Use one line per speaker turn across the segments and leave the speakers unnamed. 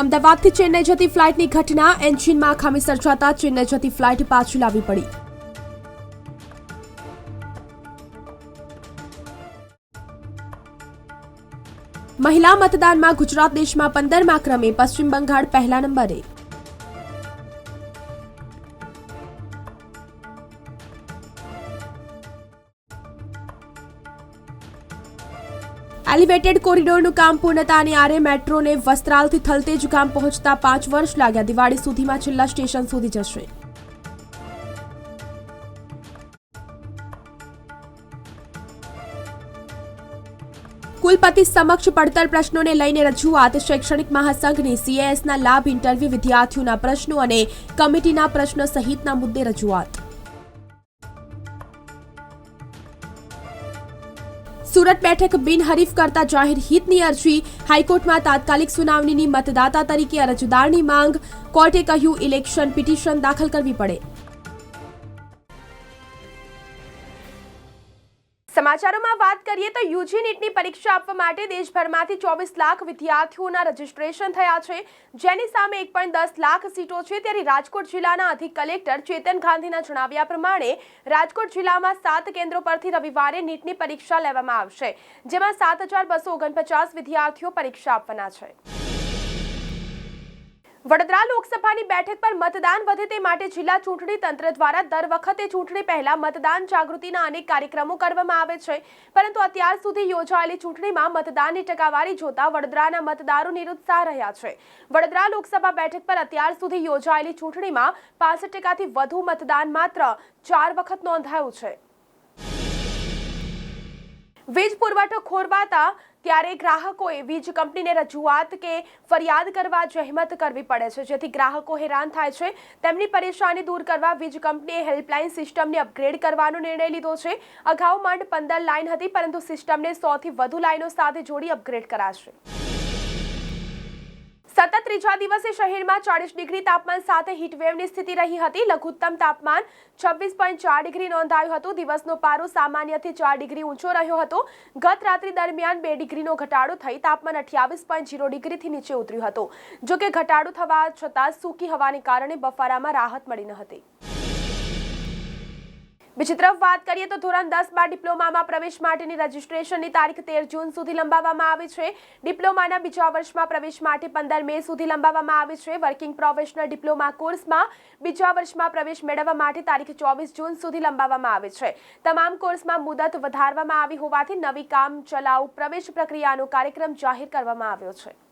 અમદાવાદથી ચેન્નઈ જતી ફ્લાઇટની ઘટના, એન્જિનમાં ખામી સર્જાતા ચેન્નઈ જતી ફ્લાઇટ પાછી લાવવી પડી. મહિલા મતદાનમાં ગુજરાત દેશમાં પંદરમા ક્રમે પશ્ચિમ બંગાળ પહેલા નંબરે. એલિવેટેડ કોરિડોરનું કામ પૂર્ણતાને આરે મેટ્રોને વસ્ત્રાલથી થલતેજ ગામ પહોંચતા પાંચ વર્ષ લાગ્યા. દિવાળી સુધીમાં છેલ્લા સ્ટેશન સુધી જશે. કુલપતિ સમક્ષ પડતર પ્રશ્નોને લઈને રજૂઆત શૈક્ષણિક મહાસંઘની સીએએસના લાભ ઇન્ટરવ્યૂ વિદ્યાર્થીઓના પ્રશ્નો અને કમિટીના પ્રશ્નો સહિતના મુદ્દે રજૂઆત. સુરત બેઠક બિનહરીફ કરતા જાહેર હિતની અરજી. હાઈકોર્ટમાં તાત્કાલિક સુનાવણીની મતદાતા તરીકે અરજદારની માંગ. કોર્ટે કહ્યું, ઇલેક્શન પિટિશન દાખલ કરવી પડે. સમાચારોમાં વાત કરીએ તો યુજી નીટની પરીક્ષા આપવા માટે દેશભરમાંથી ચોવીસ લાખ વિદ્યાર્થીઓના રજીસ્ટ્રેશન થયા છે. જેની સામે એક પણ દસ લાખ સીટો છે. ત્યારે રાજકોટ જિલ્લાના અધિક કલેક્ટર ચેતન ગાંધીના જણાવ્યા પ્રમાણે રાજકોટ જિલ્લામાં સાત કેન્દ્રો પરથી રવિવારે નીટની પરીક્ષા લેવામાં આવશે, જેમાં સાત હજાર બસો ઓગણપચાસ વિદ્યાર્થીઓ પરીક્ષા આપવાના છે. વડોદરા લોકસભાની બેઠક પર મતદાન વધે તે માટે જિલ્લા ચૂંટણી તંત્ર દ્વારા દર વખતે ચૂંટણી પહેલા મતદાન જાગૃતિના અનેક કાર્યક્રમો કરવામાં આવે છે. પરંતુ અત્યાર સુધી યોજાયેલી ચૂંટણીમાં મતદાનની ટકાવારી જોતા વડોદરાના મતદારો નિરુત્સાહ રહ્યા છે. વડોદરા લોકસભા બેઠક પર અત્યાર સુધી યોજાયેલી ચૂંટણીમાં પાસઠ ટકાથી વધુ મતદાન માત્ર ચાર વખત નોંધાયું છે. વીજ પુરવઠો ખોરવાતા ત્યારે ગ્રાહકોએ વીજ કંપનીને રજૂઆત કે ફરિયાદ કરવા જહેમત કરવી પડે છે. જેથી ગ્રાહકો હેરાન થાય છે. તેમની પરેશાની દૂર કરવા વીજ કંપનીએ હેલ્પલાઇન સિસ્ટમને અપગ્રેડ કરવાનો નિર્ણય લીધો છે. અગાઉ માંડ પંદર લાઇન હતી, પરંતુ સિસ્ટમને સોથી વધુ લાઇનો સાથે જોડી અપગ્રેડ કરાશે. ત્રીજા દિવસે શહેરમાં ચાળીસ ડિગ્રી તાપમાન સાથે હીટવેવની સ્થિતિ રહી હતી. લઘુત્તમ તાપમાન છવ્વીસ પોઈન્ટ ચાર ડિગ્રી નોંધાયું હતું. દિવસનો પારો સામાન્યથી ચાર ડિગ્રી ઊંચો રહ્યો હતો. ગત રાત્રિ દરમિયાન બે ડિગ્રીનો ઘટાડો થઈ તાપમાન અઠ્યાવીસ પોઈન્ટ જીરો ડિગ્રીથી નીચે ઉતર્યું હતું. જો કે ઘટાડો થવા છતાં સૂકી હવાને કારણે બફારામાં રાહત મળી ન હતી. બીજી તરફ વાત કરીએ તો ધોરણ દસ બાર ડિપ્લોમામાં પ્રવેશ માટેની રજીસ્ટ્રેશનની તારીખ તેર જૂન સુધી લંબાવવામાં આવી છે. ડિપ્લોમાના બીજા વર્ષમાં પ્રવેશ માટે પંદર મે સુધી લંબાવવામાં આવી છે. વર્કિંગ પ્રોફેશનલ ડિપ્લોમા કોર્સમાં બીજા વર્ષમાં પ્રવેશ મેળવવા માટે તારીખ ચોવીસ જૂન સુધી લંબાવવામાં આવી છે. તમામ કોર્સમાં મુદત વધારવામાં આવી હોવાથી નવી કામ ચલાઉ પ્રવેશ પ્રક્રિયાનો કાર્યક્રમ જાહેર કરવામાં આવ્યો છે.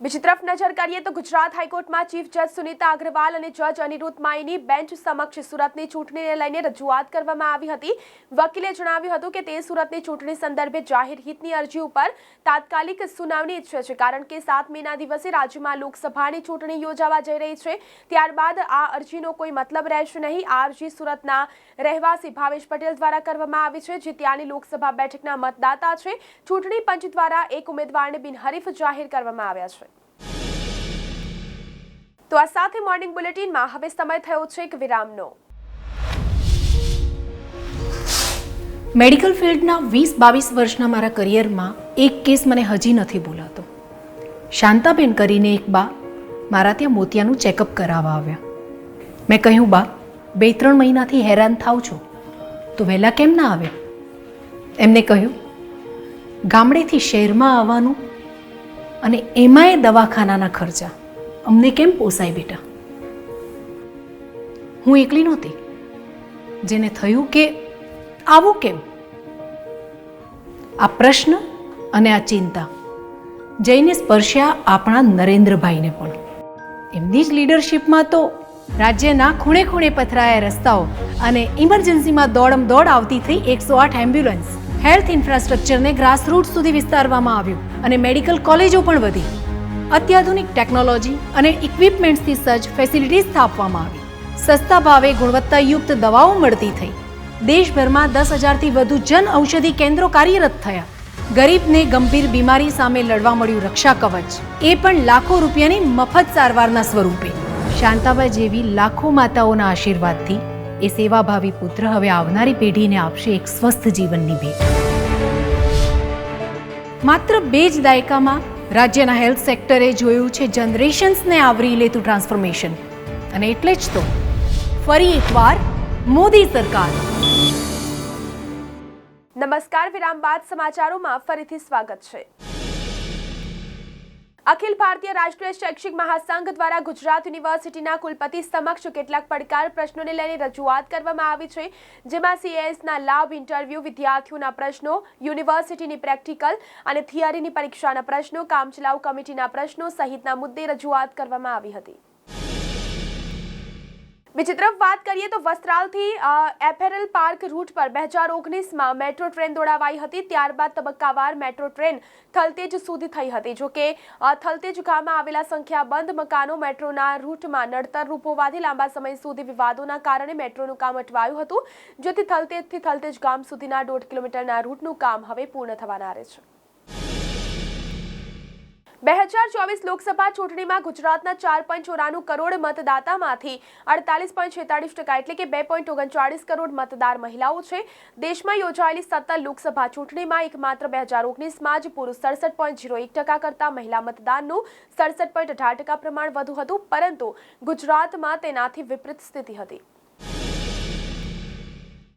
બીજી તરફ નજર કરીએ તો ગુજરાત હાઈકોર્ટમાં ચીફ જજ સુનીતા અગ્રવાલ અને જજ અનિરુદ્ધ માઈની બેન્ચ સમક્ષ સુરતની ચૂંટણીને લઈને રજૂઆત કરવામાં આવી હતી. વકીલે જણાવ્યું હતું કે તે સુરતની ચૂંટણી સંદર્ભે જાહેર હિતની અરજી ઉપર તાત્કાલિક સુનાવણી ઈચ્છે છે, કારણ કે સાત મેના દિવસે રાજ્યમાં લોકસભાની ચૂંટણી યોજાવા જઈ રહી છે. ત્યારબાદ આ અરજીનો કોઈ મતલબ રહેશે નહીં. આ અરજી સુરતના રહેવાસી ભાવેશ પટેલ દ્વારા કરવામાં આવી છે, જે ત્યાંની લોકસભા બેઠકના મતદાતા છે. ચૂંટણી પંચ દ્વારા એક ઉમેદવારને બિનહરીફ જાહેર કરવામાં આવ્યા છે. તો આ સાથે મોર્નિંગ બુલેટિનમાં હવે સમય થયો છે એક વિરામનો.
મેડિકલ ફિલ્ડના વીસ બાવીસ વર્ષના મારા કરિયરમાં એક કેસ મને હજી નથી ભૂલાતો શાંતાબેન કરીને એક બા મારા ત્યાં મોતિયાનું ચેકઅપ કરાવવા આવ્યા. મેં કહ્યું, બા, બે ત્રણ મહિનાથી હેરાન થાવ છો. તો વહેલા કેમ ના આવે? એમને કહ્યું, ગામડેથી શહેરમાં આવવાનું અને એમાંય દવાખાનાના ખર્ચા. અમને કેમ પોસાય બેટા? હું એકલી નહોતી. જેને થયું કે આવું કેમ? આ પ્રશ્ન અને આ ચિંતા જઈને સ્પર્શ્યા આપણા નરેન્દ્રભાઈને પણ. એમની જ લીડરશિપમાં તો રાજ્યના ખૂણે ખૂણે પથરાયા રસ્તાઓ અને ઇમરજન્સીમાં દોડમ દોડ આવતી થઈ એકસો આઠ એમ્બ્યુલન્સ, હેલ્થ ઇન્ફ્રાસ્ટ્રક્ચરને ગ્રાસરૂટ સુધી વિસ્તારવામાં આવ્યું અને મેડિકલ કોલેજો પણ વધી. અત્યાધુનિક ટેકનોલોજી અને ઇક્વિપમેન્ટ્સથી સજ્જ ફેસિલિટી સ્થાપવામાં આવી. સસ્તા ભાવે ગુણવત્તાયુક્ત દવાઓ મળતી થઈ. દેશભરમાં દસ હજારથી વધુ જન ઔષધિ કેન્દ્રો કાર્યરત થયા. ગરીબને ગંભીર બીમારી સામે લડવા મળ્યું રક્ષા કવચ. એ પણ લાખો રૂપિયાની મફત સારવારના સ્વરૂપે. શાંતાબા જેવી લાખો માતાઓના આશીર્વાદથી એ સેવાભાવી પુત્ર હવે આવનારી પેઢીને આપશે એક સ્વસ્થ જીવનની ભેટ. માત્ર બે જ દાયકામાં રાજ્યના હેલ્થ સેક્ટરે જોયું છે જનરેશન્સને આવરી લેતું ટ્રાન્સફોર્મેશન. અને એટલે જ તો ફરી એકવાર મોદી સરકાર.
નમસ્કાર, વિરામ બાદ સમાચારોમાં ફરીથી સ્વાગત છે. અખિલ ભારતીય રાષ્ટ્રીય શૈક્ષિક મહાસંઘ દ્વારા ગુજરાત યુનિવર્સિટીના કુલપતિ સમક્ષ કેટલાક પડકાર પ્રશ્નોને લઈને રજૂઆત કરવામાં આવી છે, જેમાં સીએસના લાભ ઇન્ટરવ્યૂ વિદ્યાર્થીઓના પ્રશ્નો, યુનિવર્સિટીની પ્રેક્ટિકલ અને થિયરીની પરીક્ષાના પ્રશ્નો, કામચલાઉ કમિટીના પ્રશ્નો સહિતના મુદ્દે રજૂઆત કરવામાં આવી હતી. બીજી તરફ વાત કરીએ તો વસ્ત્રાલથી એફેરલ પાર્ક રૂટ પર બે હજાર ઓગણીસમાં મેટ્રો ટ્રેન દોડાવાઈ હતી. ત્યારબાદ તબક્કાવાર મેટ્રો ટ્રેન થલતેજ સુધી થઈ હતી. જોકે થલતેજ ગામમાં આવેલા સંખ્યાબંધ મકાનો મેટ્રોના રૂટમાં નડતર રૂપ હોવાથી લાંબા સમય સુધી વિવાદોના કારણે મેટ્રોનું કામ અટવાયું હતું. જેથી થલતેજથી થલતેજ ગામ સુધીના દોઢ કિલોમીટરના રૂટનું કામ હવે પૂર્ણ થવાના આરે છે. બે હજાર ચોવીસ લોકસભા ચૂંટણીમાં ગુજરાતના ચાર પોઈન્ટ ચોરાણું કરોડ મતદાતામાંથી અડતાલીસ પોઈન્ટ છેતાળીસ ટકા એટલે કે બે પોઈન્ટ ઓગણચાળીસ કરોડ મતદાર મહિલાઓ છે. દેશમાં યોજાયેલી સત્તર લોકસભા ચૂંટણીમાં એકમાત્ર બે હજાર ઓગણીસમાં જ પુરુષ સડસઠ પોઈન્ટ ઝીરો એક ટકા કરતાં મહિલા મતદાનનું સડસઠ પોઈન્ટ અઢાર ટકા પ્રમાણ વધુ હતું, પરંતુ ગુજરાતમાં તેનાથી વિપરીત સ્થિતિ હતી.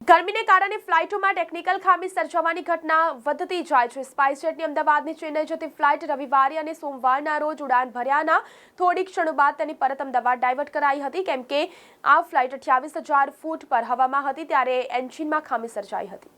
ગરમીને કારણે ફ્લાઇટોમાં ટેકનિકલ ખામી સર્જાવાની ઘટના વધતી જાય છે. સ્પાઇસજેટની અમદાવાદની ચેન્નઈ જતી ફ્લાઇટ રવિવારે અને સોમવારના રોજ ઉડાન ભર્યાના થોડી ક્ષણો બાદ તેની પરત અમદાવાદ ડાયવર્ટ કરાઈ હતી, કેમ કે આ ફ્લાઇટ અઠ્યાવીસ ફૂટ પર હવામાં હતી, ત્યારે એન્જિનમાં ખામી સર્જાઈ હતી.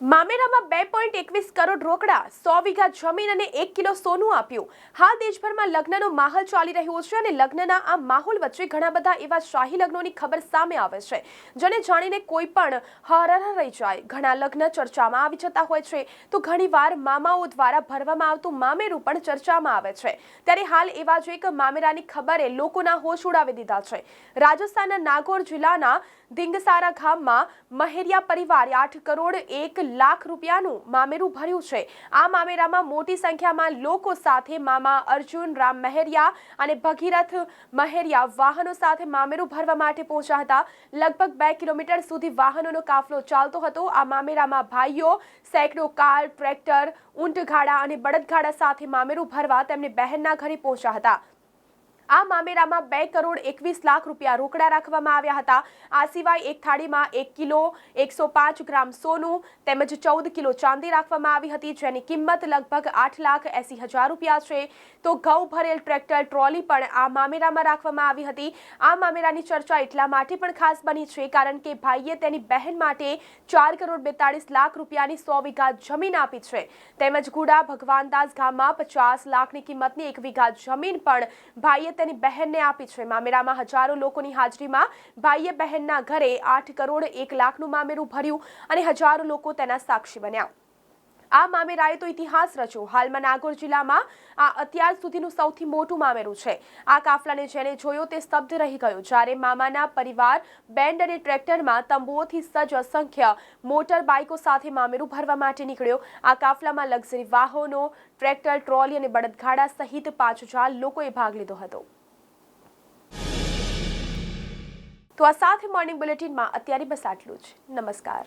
મામેરામાં બે પોઈન્ટ એકવીસ કરોડ રોકડા, સો વીઘા જમીન અને એક કિલો સોનું આપ્યું. હાલ દેશભરમાં લગ્નનો માહોલ ચાલી રહ્યો છે અને લગ્નના આ માહોલ વચ્ચે ઘણા બધા એવા શાહી લગ્નોની ખબર સામે આવે છે, જેને જાણીને કોઈ પણ હરર રહી જાય. ઘણા લગ્ન ચર્ચામાં આવી જતા હોય છે, તો ઘણીવાર મામાઓ દ્વારા ભરવામાં આવતું મામેરું પણ ચર્ચામાં આવે છે. ત્યારે હાલ એવા જ એક મામેરાની ખબરે લોકોના હોશ ઉડાવી દીધા છે. રાજસ્થાનના નાગોર જિલ્લાના દિંગસારા ગામમાં મહેરિયા પરિવારે આઠ કરોડ એક લાખ રૂપિયાનું મામેરું ભર્યું છે. આ મામેરામાં મોટી સંખ્યામાં લોકો સાથે મામા અર્જુન રામ મહેરિયા અને ભગીરથ મહેરિયા વાહનો સાથે મામેરું ભરવા માટે પહોંચ્યા હતા. લગભગ બે કિલોમીટર સુધી વાહનોનો કાફલો ચાલતો હતો. આ મામેરામાં ભાઈઓ, સેંકડો કાર, ટ્રેક્ટર ઊંટગાડા અને બળદગાડા સાથે મામેરું ભરવા તેમની બહેનના ઘરે પહોંચ્યા હતા. આ મામેરામાં બે કરોડ એકવીસ લાખ રૂપિયા રોકડા રાખવામાં આવ્યા હતા. આ સિવાય એક થાળીમાં એક કિલો એકસો પાંચ ગ્રામ સોનું તેમજ ચૌદ કિલો ચાંદી રાખવામાં આવી હતી, જેની કિંમત લગભગ આઠ લાખ એસી હજાર રૂપિયા છે. તો ઘઉં ભરેલ ટ્રેક્ટર, ટ્રોલી પણ આ મામેરામાં રાખવામાં આવી હતી. આ મામેરાની ચર્ચા એટલા માટે પણ ખાસ બની છે, કારણ કે ભાઈએ તેની બહેન માટે ચાર કરોડ બેતાળીસ લાખ રૂપિયાની સો વીઘા જમીન આપી છે. તેમજ ગુડા ભગવાનદાસ ગામમાં પચાસ લાખની કિંમતની એક વીઘા જમીન પણ ભાઈએ તેની બહેનને આપી છે. મામેરામાં હજારો લોકોની હાજરીમાં ભાઈએ બહેનના ઘરે આઠ કરોડ એક લાખનું મામેરું ભર્યું અને હજારો લોકો તેના સાક્ષી બન્યા. આ મામેરાએ તો ઇતિહાસ રચ્યો. હાલમાં નાગોર જિલ્લામાં આ અત્યાર સુધીનું સૌથી મોટું મામેરું છે. આ કાફલાને જેને જોયો તે સ્તબ્ધ રહી ગયો. જ્યારે મામાના પરિવાર, બેન્ડ અને ટ્રેક્ટરમાં તંબુઓથી સજ્જ અસંખ્ય મોટર બાઇકો સાથે મામેરું ભરવા માટે નીકળ્યો. આ કાફલામાં લક્ઝરી વાહનો, ટ્રેક્ટર, ટ્રોલી અને બળદગાડા સહિત પાંચ હજાર લોકોએ ભાગ લીધો હતો. તો આ સાથે મોર્નિંગ બુલેટિનમાં અત્યારે બસ આટલું જ. નમસ્કાર.